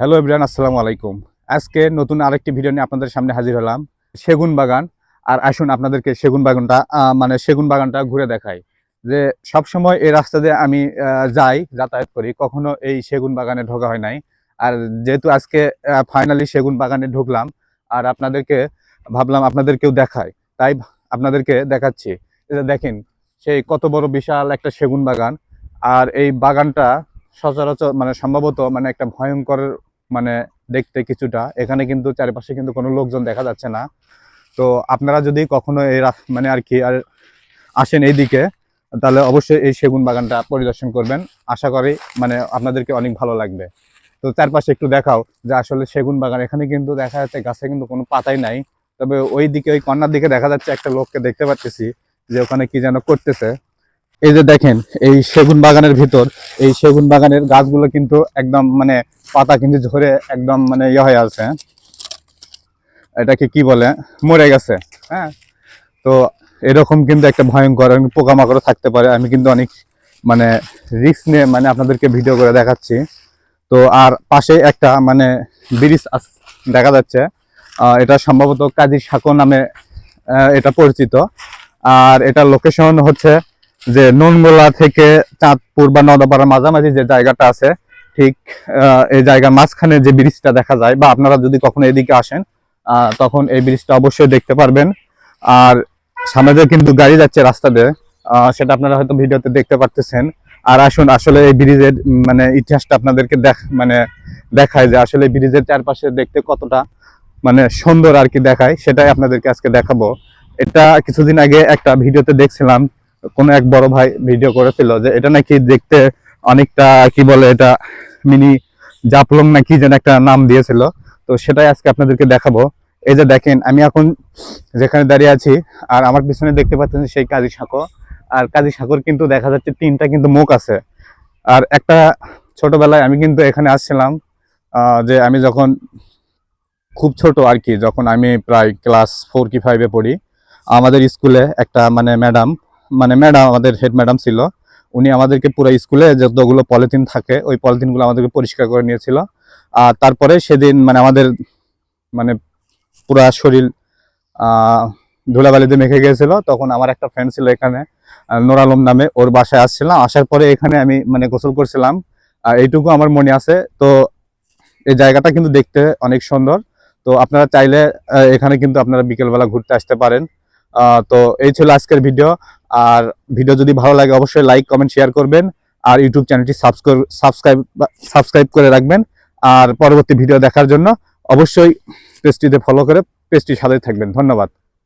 Hello everyone আসসালামু আলাইকুম। আজকে নতুন আরেকটি ভিডিও নিয়ে আপনাদের সামনে হাজির হলাম। সেগুন বাগান। আর আসুন আপনাদেরকে সেগুন বাগানটা মানে সেগুন বাগানটা ঘুরে দেখাই। যে সব সময় এই রাস্তা দিয়ে আমি যাই, যাতায়াত করি, কখনো এই সেগুন বাগানে ঢোকা হয় নাই। আর যেহেতু আজকে ফাইনালি সেগুন বাগানে ঢুকলাম, আর আপনাদেরকে ভাবলাম আপনাদেরকেও দেখাই। তাই আপনাদেরকে দেখাচ্ছি। যে দেখেন, সেই কত বড় বিশাল একটা সেগুন বাগান। আর এই বাগানটা সচরাচর মানে সম্ভবত মানে একটা ভয়ঙ্কর মানে দেখতে কিছুটা, এখানে কিন্তু চারিপাশে কিন্তু কোনো লোকজন দেখা যাচ্ছে না। তো আপনারা যদি কখনো এই মানে আর কি, আর আসেন এইদিকে, তাহলে অবশ্যই এই সেগুন বাগানটা পরিদর্শন করবেন। আশা করি মানে আপনাদেরকে অনেক ভালো লাগবে। তো চারপাশে একটু দেখাও যে আসলে সেগুন বাগান, এখানে কিন্তু দেখা যাচ্ছে গাছে কিন্তু কোনো পাতাই নাই। তবে ওই দিকে ওই কর্নার দিকে দেখা যাচ্ছে একটা লোককে দেখতে পাচ্ছি যে ওখানে কি যেন করতেছে। এই যে দেখেন, এই সেগুন বাগানের ভিতর, এই সেগুন বাগানের গাছগুলো কিন্তু একদম মানে পাতা কিন্তু ঝরে একদম মানে ইয়ে হয়ে আছে। এটাকে কি বলে? মরে গেছে। হ্যাঁ? তো এরকম কিন্তু একটা ভয়ঙ্কর পোকামাকড়ও থাকতে পারে। আমি কিন্তু অনেক মানে রিস্ক নিয়ে মানে আপনাদেরকে ভিডিও করে দেখাচ্ছি। তো আর পাশে একটা মানে ব্রিজ দেখা যাচ্ছে। এটা সম্ভবত কাজী সাঁকো নামে এটা পরিচিত। আর এটা লোকেশন হচ্ছে যে ননগোলা থেকে চাঁদপুর বা নদাপাড়ার মাঝামাঝি যে জায়গাটা আছে ঠিক এই জায়গার মাঝখানে যে ব্রিজটা দেখা যায়, বা আপনারা যদি কখনো এদিকে আসেন তখন এই ব্রিজটা অবশ্যই দেখতে পারবেন। আর সামনে দিয়ে কিন্তু গাড়ি যাচ্ছে রাস্তা দিয়ে সেটা আপনারা হয়তো ভিডিওতে দেখতে পারতেছেন। আর আসুন, আসলে এই ব্রিজের মানে ইতিহাসটা আপনাদেরকে দেখ মানে দেখায় যে আসলে ব্রিজের চারপাশে দেখতে কতটা মানে সুন্দর আর কি দেখায়, সেটাই আপনাদেরকে আজকে দেখাবো। এটা কিছুদিন আগে একটা ভিডিওতে দেখছিলাম, কোনো এক বড় ভাই ভিডিও করেছিল যে এটা নাকি দেখতে অনেকটা, কি বলে এটা মিনি জাপলং না কি যেন একটা নাম দিয়েছিল। তো সেটাই আজকে আপনাদেরকে দেখাবো। এই যে দেখেন, আমি এখন যেখানে দাঁড়িয়ে আছি, আর আমার পিছনে দেখতে পাচ্ছেন সেই কাজী সাঁকো আর কাজী সাঁকোর কিন্তু দেখা যাচ্ছে তিনটা কিন্তু মুখ আছে। আর একটা ছোটবেলায় আমি কিন্তু এখানে আসছিলাম যে আমি যখন খুব ছোট আর কি, যখন আমি প্রায় ক্লাস ফোর কি ফাইভে পড়ি, আমাদের স্কুলে একটা মানে ম্যাডাম মানে ম্যাডাম, আমাদের হেড ম্যাডাম ছিল উনি আমাদেরকে পুরো স্কুলে যতগুলো পলিথিন থাকে ওই পলিথিনগুলো আমাদেরকে পরিষ্কার করে নিয়েছিল। আর তারপরে সেদিন মানে আমাদের মানে পুরা শরীর ধুলাবালিতে মেখে গিয়েছিল। তখন আমার একটা ফ্রেন্ড ছিল এখানে আহ, নোর আলম নামে ওর বাসায় আসছিলাম। আসার পরে এখানে আমি মানে গোসল করছিলাম। আর এইটুকু আমার মনে আছে। তো এই জায়গাটা কিন্তু দেখতে অনেক সুন্দর। তো আপনারা চাইলে এখানে কিন্তু আপনারা বিকেলবেলা ঘুরতে আসতে পারেন। তো এই ছিল আজকের ভিডিও আর ভিডিও যদি ভালো লাগে, অবশ্যই লাইক কমেন্ট শেয়ার করবেন। আর ইউটিউব চ্যানেলটি সাবস্ক্রাইব সাবস্ক্রাইব সাবস্ক্রাইব করে রাখবেন। আর পরবর্তী ভিডিও দেখার জন্য অবশ্যই পেজটিতে ফলো করে পেজটির সাথে থাকবেন। ধন্যবাদ।